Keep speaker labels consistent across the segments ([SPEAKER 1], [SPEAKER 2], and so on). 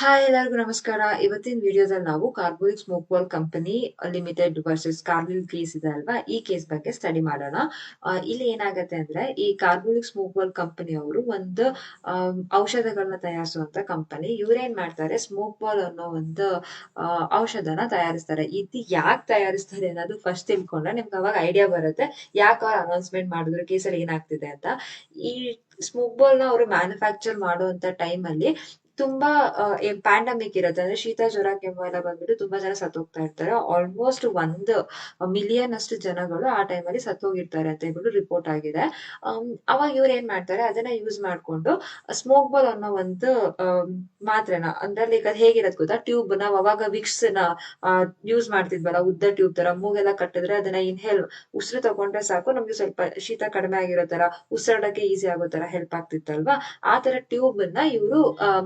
[SPEAKER 1] Hi ಎಲ್ಲರಿಗೂ ನಮಸ್ಕಾರ. ಇವತ್ತಿನ ವಿಡಿಯೋದಲ್ಲಿ ನಾವು Carbolic Smoke Ball Company Limited versus Carlill case ಇದೆ ಅಲ್ವಾ? ಈ ಕೇಸ್ ಬಗ್ಗೆ ಸ್ಟಡಿ ಮಾಡೋಣ. ಇಲ್ಲಿ ಏನಾಗತ್ತೆ ಅಂದ್ರೆ ಈ ಕಾರ್ಬೋಲಿಕ್ ಸ್ಮೋಕ್ ಬಾಲ್ ಕಂಪನಿ ಅವರು ಒಂದು ಔಷಧಗಳನ್ನ ತಯಾರಿಸುವಂತ ಕಂಪನಿ. ಇವ್ರೇನ್ ಮಾಡ್ತಾರೆ? ಸ್ಮೋಕ್ ಬಾಲ್ ಅನ್ನೋ ಒಂದು ಔಷಧನ ತಯಾರಿಸ್ತಾರೆ. ಇದು ಯಾಕೆ ತಯಾರಿಸ್ತಾರೆ ಅನ್ನೋದು ಫಸ್ಟ್ ತಿಳ್ಕೊಂಡ್ರೆ ನಿಮ್ಗೆ ಅವಾಗ ಐಡಿಯಾ ಬರುತ್ತೆ. ಯಾಕೆ ಅವ್ರು ಅನೌನ್ಸ್ಮೆಂಟ್ ಮಾಡಿದ್ರು ಕೇಸಲ್ಲಿ ಏನಾಗ್ತಿದೆ ಅಂತ. ಈ ಸ್ಮೋಕ್ ಬಾಲ್ನ ಅವರು ಮ್ಯಾನುಫ್ಯಾಕ್ಚರ್ ಮಾಡುವಂತ ಟೈಮ್ ಅಲ್ಲಿ ತುಂಬಾ ಪ್ಯಾಂಡಮಿಕ್ ಇರುತ್ತೆ ಶೀತ, ಜ್ವರ, ಕೆಮ್ಮು ಎಲ್ಲ ಬಂದ್ಬಿಟ್ಟು ತುಂಬಾ ಜನ ಸತ್ತೋಗ್ತಾ ಇರ್ತಾರೆ. ಆಲ್ಮೋಸ್ಟ್ ಒಂದ್ ಮಿಲಿಯನ್ ಅಷ್ಟು ಜನಗಳು ಆ ಟೈಮಲ್ಲಿ ಸತ್ತೋಗಿರ್ತಾರೆ ಅಂತ ಹೇಳ್ಬಿಟ್ಟು ರಿಪೋರ್ಟ್ ಆಗಿದೆ. ಅವಾಗ ಇವ್ರು ಏನ್ ಮಾಡ್ತಾರೆ? ಅದನ್ನ ಯೂಸ್ ಮಾಡ್ಕೊಂಡು ಸ್ಮೋಕ್ ಬಾಲ್ ಅನ್ನೋ ಒಂದು ಮಾತ್ರೆನ, ಅಂದ್ರೆ ಲೈಕ್ ಅದ್ ಹೇಗಿರತ್ ಗೊತ್ತಾ? ಟ್ಯೂಬ್ ನಾವ್ ಅವಾಗ ವಿಕ್ಸ್ನ ಯೂಸ್ ಮಾಡ್ತಿದ್ವಲ್ಲ, ಉದ್ದ ಟ್ಯೂಬ್ ತರ, ಮೂಗೆಲ್ಲ ಕಟ್ಟಿದ್ರೆ ಅದನ್ನ ಇನ್ಹೇಲ್ ಉಸಿರು ತಗೊಂಡ್ರೆ ಸಾಕು, ನಮ್ಗೆ ಸ್ವಲ್ಪ ಶೀತ ಕಡಿಮೆ ಆಗಿರೋ ತರ ಉಸಿರಾಡಕ್ಕೆ ಈಸಿ ಆಗೋ ತರ ಹೆಲ್ಪ್ ಆಗ್ತಿತ್ತಲ್ವಾ? ಆ ತರ ಟ್ಯೂಬ್ನ ಇವರು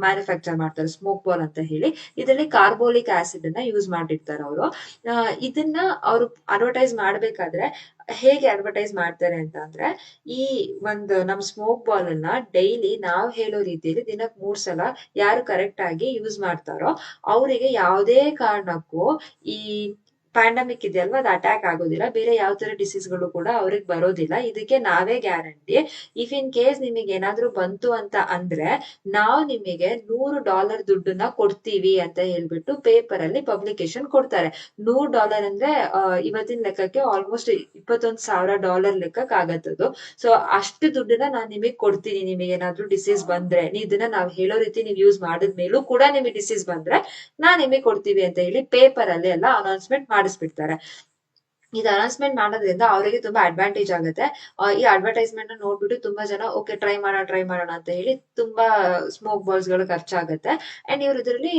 [SPEAKER 1] ಮ್ಯಾನುಫ್ಯಾಕ್ಚರ್ ಮಾಡ್ತಾರೆ ಸ್ಮೋಕ್ ಬಾಲ್ ಅಂತ ಹೇಳಿ. ಇದರಲ್ಲಿ ಕಾರ್ಬೋಲಿಕ್ ಆಸಿಡ್ ಅನ್ನ ಯೂಸ್ ಮಾಡಿರ್ತಾರೆ ಅವರು. ಇದನ್ನ ಅವರು ಅಡ್ವರ್ಟೈಸ್ ಮಾಡ್ಬೇಕಾದ್ರೆ ಹೇಗೆ ಅಡ್ವರ್ಟೈಸ್ ಮಾಡ್ತಾರೆ ಅಂತ ಅಂದ್ರೆ, ಈ ಒಂದು ನಮ್ ಸ್ಮೋಕ್ ಬಾಲ್ ಅನ್ನ ಡೈಲಿ ನಾವು ಹೇಳೋ ರೀತಿಯಲ್ಲಿ ದಿನಕ್ ಮೂರ್ ಸಲ ಯಾರು ಕರೆಕ್ಟ್ ಆಗಿ ಯೂಸ್ ಮಾಡ್ತಾರೋ, ಅವರಿಗೆ ಯಾವುದೇ ಕಾರಣಕ್ಕೂ ಈ ಪ್ಯಾಂಡಮಿಕ್ ಇದೆಯಲ್ವಾ ಅದು ಅಟ್ಯಾಕ್ ಆಗೋದಿಲ್ಲ. ಬೇರೆ ಯಾವ ತರ ಡಿಸೀಸ್ಗಳು ಕೂಡ ಅವ್ರಿಗೆ ಬರೋದಿಲ್ಲ. ಇದಕ್ಕೆ ನಾವೇ ಗ್ಯಾರಂಟಿ ಇಫ್ ಇನ್ ಕೇಸ್ ನಿಮಗೆ ಏನಾದ್ರೂ ಬಂತು ಅಂತ ಅಂದ್ರೆ, ನಾವು ನಿಮಗೆ ನೂರು ಡಾಲರ್ ದುಡ್ಡನ್ನ ಕೊಡ್ತೀವಿ ಅಂತ ಹೇಳ್ಬಿಟ್ಟು ಪೇಪರ್ ಅಲ್ಲಿ ಪಬ್ಲಿಕೇಶನ್ ಕೊಡ್ತಾರೆ. ನೂರು ಡಾಲರ್ ಅಂದ್ರೆ ಇವತ್ತಿನ ಲೆಕ್ಕಕ್ಕೆ ಆಲ್ಮೋಸ್ಟ್ ಇಪ್ಪತ್ತೊಂದು ಸಾವಿರ ಡಾಲರ್ ಲೆಕ್ಕಕ್ಕೆ ಆಗತ್ತದು ಸೊ ಅಷ್ಟು ದುಡ್ಡನ್ನ ನಾನು ನಿಮಗೆ ಕೊಡ್ತೀನಿ. ನಿಮಗೆ ಏನಾದ್ರೂ ಡಿಸೀಸ್ ಬಂದ್ರೆ ಇದನ್ನ ನಾವ್ ಹೇಳೋ ರೀತಿ ನೀವು ಯೂಸ್ ಮಾಡಿದ್ಮೇಲೂ ಕೂಡ ನಿಮಗೆ ಡಿಸೀಸ್ ಬಂದ್ರೆ ನಾನ್ ನಿಮಗೆ ಕೊಡ್ತೀವಿ ಅಂತ ಹೇಳಿ ಪೇಪರ್ ಅಲ್ಲಿ ಎಲ್ಲ ಅನೌನ್ಸ್ಮೆಂಟ್ ಮಾಡಿಸ್ಬಿಡ್ತಾರೆ. ಇದು ಅನೌನ್ಸ್ಮೆಂಟ್ ಮಾಡೋದ್ರಿಂದ ಅವರಿಗೆ ತುಂಬಾ ಅಡ್ವಾಂಟೇಜ್ ಆಗುತ್ತೆ. ಈ ಅಡ್ವರ್ಟೈಸ್ಮೆಂಟ್ ನೋಡ್ಬಿಟ್ಟು ತುಂಬಾ ಜನ ಓಕೆ ಟ್ರೈ ಮಾಡೋಣ ಟ್ರೈ ಮಾಡೋಣ ಅಂತ ಹೇಳಿ ತುಂಬಾ ಸ್ಮೋಕ್ ಬಾಲ್ಸ್ಗಳು ಖರ್ಚಾಗುತ್ತೆ. ಅಂಡ್ ಇವ್ರು ಇದರಲ್ಲಿ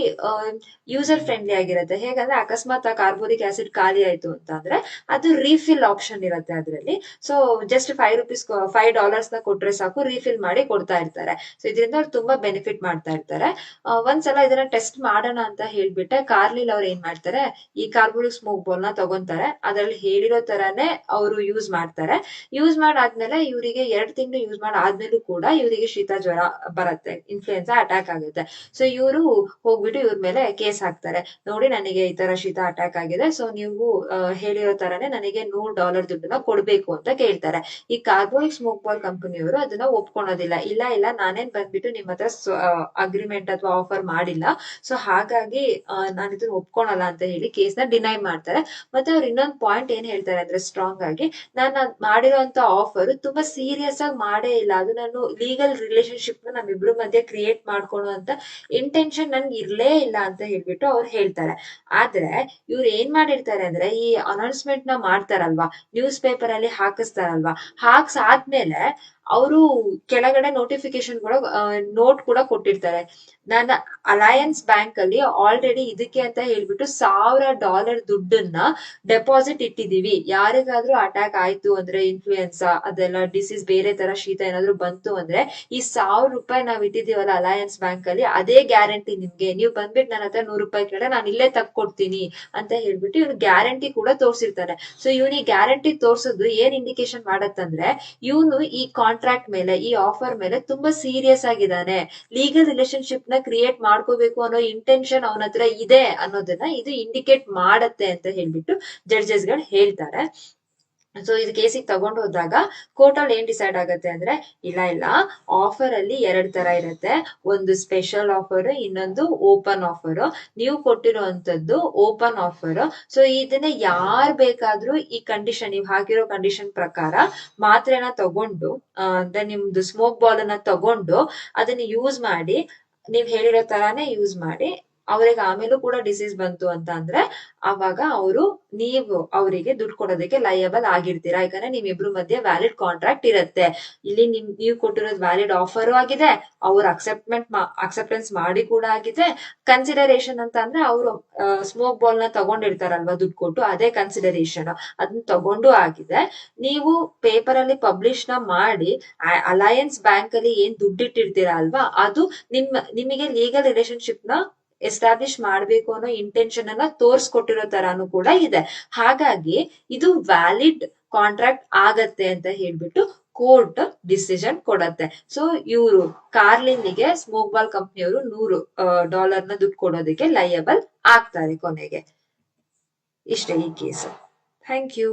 [SPEAKER 1] ಯೂಸರ್ ಫ್ರೆಂಡ್ಲಿ ಆಗಿರುತ್ತೆ. ಹೇಗಂದ್ರೆ ಅಕಸ್ಮಾತ್ ಆ ಕಾರ್ಬೋಲಿಕ್ ಆಸಿಡ್ ಖಾಲಿ ಆಯ್ತು ಅಂತ ಅಂದ್ರೆ ಅದು ರೀಫಿಲ್ ಆಪ್ಷನ್ ಇರುತ್ತೆ ಅದರಲ್ಲಿ. So just five rupees five ಡಾಲರ್ಸ್ನ ಕೊಟ್ರೆ ಸಾಕು ರೀಫಿಲ್ ಮಾಡಿ ಕೊಡ್ತಾ ಇರ್ತಾರೆ. ಸೊ ಇದರಿಂದ ಅವ್ರು ತುಂಬಾ ಬೆನಿಫಿಟ್ ಮಾಡ್ತಾ ಇರ್ತಾರೆ. ಒಂದ್ಸಲ ಇದನ್ನ ಟೆಸ್ಟ್ ಮಾಡೋಣ ಅಂತ ಹೇಳ್ಬಿಟ್ಟೆ. ಕಾರ್ಲಿಲ್ ಅವ್ರು ಏನ್ ಮಾಡ್ತಾರೆ, ಈ ಕಾರ್ಬೋಲಿಕ್ ಸ್ಮೋಕ್ ಬಾಲ್ನ ತಗೊಂತಾರೆ. ಅದ್ರಲ್ಲಿ ಹೇಳಿರೋ ತರಾನೇ ಅವರು ಯೂಸ್ ಮಾಡ್ತಾರೆ. ಯೂಸ್ ಮಾಡಾದ್ಮೇಲೆ ಇವರಿಗೆ ಎರಡ್ ತಿಂಗಳು ಯೂಸ್ ಮಾಡಾದ್ಮೇಲೂ ಕೂಡ ಇವರಿಗೆ ಶೀತ ಜ್ವರ ಬರುತ್ತೆ ಇನ್ಫ್ಲೂಯೆನ್ಸಾ ಅಟ್ಯಾಕ್ ಆಗುತ್ತೆ. ಸೊ ಇವರು ಹೋಗ್ಬಿಟ್ಟು ಇವ್ರ ಮೇಲೆ ಕೇಸ್ ಹಾಕ್ತಾರೆ. ನೋಡಿ ನನಗೆ ಈ ತರ ಶೀತ ಅಟ್ಯಾಕ್ ಆಗಿದೆ ಸೊ ನೀವು ಹೇಳಿರೋ ತರಾನೇ ನನಗೆ ನೂರು ಡಾಲರ್ ದುಡ್ಡನ್ನ ಕೊಡ್ಬೇಕು ಅಂತ ಕೇಳ್ತಾರೆ. ಈ ಕಾರ್ಗೋ ಸ್ಮೋಕ್ ಬಾಲ್ ಕಂಪನಿಯವರು ಅದನ್ನ ಒಪ್ಕೊಳೋದಿಲ್ಲ ಇಲ್ಲ ಇಲ್ಲ, ನಾನೇನ್ ಬಂದ್ಬಿಟ್ಟು ನಿಮ್ಮ ಹತ್ರ ಅಗ್ರಿಮೆಂಟ್ ಅಥವಾ ಆಫರ್ ಮಾಡಿಲ್ಲ. ಸೊ ಹಾಗಾಗಿ ನಾನು ಇದನ್ನ ಒಪ್ಕೊಳಲ್ಲ ಅಂತ ಹೇಳಿ ಕೇಸ್ನ ಡಿನೈ ಮಾಡ್ತಾರೆ. ಮತ್ತೆ ಅವ್ರ ಇನ್ನೊಂದು ಪಾಯಿಂಟ್ ಏನ್ ಹೇಳ್ತಾರೆ ಅಂದ್ರೆ ಸ್ಟ್ರಾಂಗ್ ಆಗಿ, ನಾನು ಮಾಡಿರೋಂತ ಆಫರ್ ತುಂಬಾ ಸೀರಿಯಸ್ ಆಗಿ ಮಾಡೇ ಇಲ್ಲ. ಅದು ನಾನು ಲೀಗಲ್ ರಿಲೇಶನ್ಶಿಪ್ನ ನಮ್ಮಿಬ್ರು ಮಧ್ಯೆ ಕ್ರಿಯೇಟ್ ಮಾಡ್ಕೊಳ್ಳುವಂತ ಇಂಟೆನ್ಷನ್ ನನ್ಗೆ ಇರ್ಲೇ ಇಲ್ಲ ಅಂತ ಹೇಳ್ಬಿಟ್ಟು ಅವ್ರು ಹೇಳ್ತಾರೆ. ಆದ್ರೆ ಇವ್ರು ಏನ್ ಮಾಡಿರ್ತಾರೆ ಅಂದ್ರೆ ಈ ಅನೌನ್ಸ್ಮೆಂಟ್ನ ಮಾಡ್ತಾರಲ್ವಾ? ನ್ಯೂಸ್ ಪೇಪರ್ ಅಲ್ಲಿ ಹಾಕಿಸ್ತಾರಲ್ವಾ? ಹಾಕ್ಸ್ ಆದ್ಮೇಲೆ ಅವರು ಕೆಳಗಡೆ ನೋಟಿಫಿಕೇಶನ್ ಕೂಡ ನೋಟ್ ಕೂಡ ಕೊಟ್ಟಿರ್ತಾರೆ. ನನ್ನ ಅಲಯನ್ಸ್ ಬ್ಯಾಂಕ್ ಅಲ್ಲಿ ಆಲ್ರೆಡಿ ಇದಕ್ಕೆ ಅಂತ ಹೇಳ್ಬಿಟ್ಟು ಸಾವಿರ ಡಾಲರ್ ದುಡ್ಡನ್ನ ಡೆಪಾಸಿಟ್ ಇಟ್ಟಿದೀವಿ ಯಾರಿಗಾದ್ರೂ ಅಟ್ಯಾಕ್ ಆಯ್ತು ಅಂದ್ರೆ ಇನ್ಫ್ಲೂಯೆನ್ಸಾ ಅದೆಲ್ಲ ಡಿಸೀಸ್ ಬೇರೆ ತರ ಶೀತ ಏನಾದ್ರು ಬಂತು ಅಂದ್ರೆ ಈ ಸಾವಿರ ರೂಪಾಯಿ ನಾವ್ ಇಟ್ಟಿದೀವಲ್ಲ ಅಲಯನ್ಸ್ ಬ್ಯಾಂಕ್ ಅಲ್ಲಿ, ಅದೇ ಗ್ಯಾರಂಟಿ ನಿಮ್ಗೆ. ನೀವು ಬಂದ್ಬಿಟ್ಟು ನನ್ನ ಹತ್ರ ನೂರು ರೂಪಾಯಿ ಕೇಳ ನಾನು ಇಲ್ಲೇ ತಕ್ಕೊಡ್ತೀನಿ ಅಂತ ಹೇಳ್ಬಿಟ್ಟು ಇವ್ನು ಗ್ಯಾರಂಟಿ ಕೂಡ ತೋರಿಸಿರ್ತಾರೆ. ಸೊ ಇವನಿಗೆ ಗ್ಯಾರಂಟಿ ತೋರ್ಸೋದು ಏನ್ ಇಂಡಿಕೇಶನ್ ಮಾಡತ್ತಂದ್ರೆ, ಇವನು ಈ ಕಾಂಟ್ರಾಕ್ಟ್ ಮೇಲೆ, ಈ ಆಫರ್ ಮೇಲೆ ತುಂಬಾ ಸೀರಿಯಸ್ ಆಗಿದ್ದಾನೆ. ಲೀಗಲ್ ರಿಲೇಶನ್ಶಿಪ್ನ ಕ್ರಿಯೇಟ್ ಮಾಡ್ಕೋಬೇಕು ಅನ್ನೋ ಇಂಟೆನ್ಷನ್ ಅವನ ಇದೆ ಅನ್ನೋದನ್ನ ಇದು ಇಂಡಿಕೇಟ್ ಮಾಡತ್ತೆ ಅಂತ ಹೇಳ್ಬಿಟ್ಟು ಜಡ್ಜಸ್ಗಳು ಹೇಳ್ತಾರೆ. ಸೊ ಇದು ಕೇಸಿಗೆ ತಗೊಂಡು ಹೋದಾಗ ಕೋರ್ಟ್ ಅಲ್ಲಿ ಏನ್ ಡಿಸೈಡ್ ಆಗತ್ತೆ ಅಂದ್ರೆ, ಇಲ್ಲ ಇಲ್ಲ ಆಫರ್ ಅಲ್ಲಿ ಎರಡ್ ತರ ಇರುತ್ತೆ. ಒಂದು ಸ್ಪೆಷಲ್ ಆಫರ್ ಇನ್ನೊಂದು ಓಪನ್ ಆಫರ್ ನೀವು ಕೊಟ್ಟಿರುವಂತದ್ದು ಓಪನ್ ಆಫರ್ ಸೊ ಇದನ್ನ ಯಾರ್ ಬೇಕಾದ್ರೂ ಈ ಕಂಡೀಷನ್ ನೀವು ಹಾಕಿರೋ ಕಂಡೀಷನ್ ಪ್ರಕಾರ ಮಾತ್ರೆನ ತಗೊಂಡು ಅಂದ್ರೆ ನಿಮ್ದು ಸ್ಮೋಕ್ ಬಾಲ್ ಅನ್ನ ತಗೊಂಡು ಅದನ್ನ ಯೂಸ್ ಮಾಡಿ, ನೀವ್ ಹೇಳಿರೋ ತರಾನೇ ಯೂಸ್ ಮಾಡಿ ಅವ್ರಿಗೆ ಆಮೇಲೂ ಕೂಡ ಡಿಸೀಸ್ ಬಂತು ಅಂತ ಅಂದ್ರೆ ಅವಾಗ ಅವರು ನೀವು ಅವರಿಗೆ ದುಡ್ಡು ಕೊಡೋದಕ್ಕೆ ಲಯಬಲ್ ಆಗಿರ್ತೀರಾ. ಯಾಕಂದ್ರೆ ನಿಮ್ಮಿಬ್ರು ಮಧ್ಯೆ ವ್ಯಾಲಿಡ್ ಕಾಂಟ್ರಾಕ್ಟ್ ಇರುತ್ತೆ. ಇಲ್ಲಿ ನಿಮ್, ನೀವು ಕೊಟ್ಟಿರೋದು ವ್ಯಾಲಿಡ್ ಆಫರ್ ಆಗಿದೆ. ಅವ್ರು ಅಕ್ಸೆಪ್ಟ್ಮೆಂಟ್ ಅಕ್ಸೆಪ್ಟೆನ್ಸ್ ಮಾಡಿ ಕೂಡ ಆಗಿದೆ. ಕನ್ಸಿಡರೇಷನ್ ಅಂತ ಅಂದ್ರೆ ಅವರು ಸ್ಮೋಕ್ ಬಾಲ್ನ ತಗೊಂಡಿರ್ತಾರಲ್ವಾ ದುಡ್ಡು ಕೊಟ್ಟು, ಅದೇ ಕನ್ಸಿಡರೇಷನ್ ಅದನ್ನ ತಗೊಂಡು ಆಗಿದೆ. ನೀವು ಪೇಪರ್ ಅಲ್ಲಿ ಪಬ್ಲಿಷ್ನ ಮಾಡಿ ಅಲಯನ್ಸ್ ಬ್ಯಾಂಕ್ ಅಲ್ಲಿ ಏನ್ ದುಡ್ಡಿಟ್ಟಿರ್ತೀರಾ ಅಲ್ವಾ, ಅದು ನಿಮ್ ನಿಮಗೆ ಲೀಗಲ್ ರಿಲೇಶನ್ಶಿಪ್ನ ಎಸ್ಟಾಬ್ಲಿಷ್ ಮಾಡ್ಬೇಕು ಅನ್ನೋ ಇಂಟೆನ್ಷನ್ ಅನ್ನ ತೋರ್ಸ್ಕೊಟ್ಟಿರೋ ತರಾನು ಕೂಡ ಇದೆ. ಹಾಗಾಗಿ ಇದು ವ್ಯಾಲಿಡ್ ಕಾಂಟ್ರಾಕ್ಟ್ ಆಗತ್ತೆ ಅಂತ ಹೇಳ್ಬಿಟ್ಟು ಕೋರ್ಟ್ ಡಿಸಿಷನ್ ಕೊಡತ್ತೆ. ಸೊ ಇವರು ಕಾರ್ಲಿನ್ಗೆ ಸ್ಮೋಕ್ ಬಾಲ್ ಕಂಪ್ನಿಯವರು ನೂರು ಡಾಲರ್ನ ದುಡ್ಡು ಕೊಡೋದಕ್ಕೆ ಲಯಬಲ್ ಆಗ್ತಾರೆ ಕೊನೆಗೆ. ಇಷ್ಟೇ ಈ ಕೇಸ್ ಥ್ಯಾಂಕ್ ಯು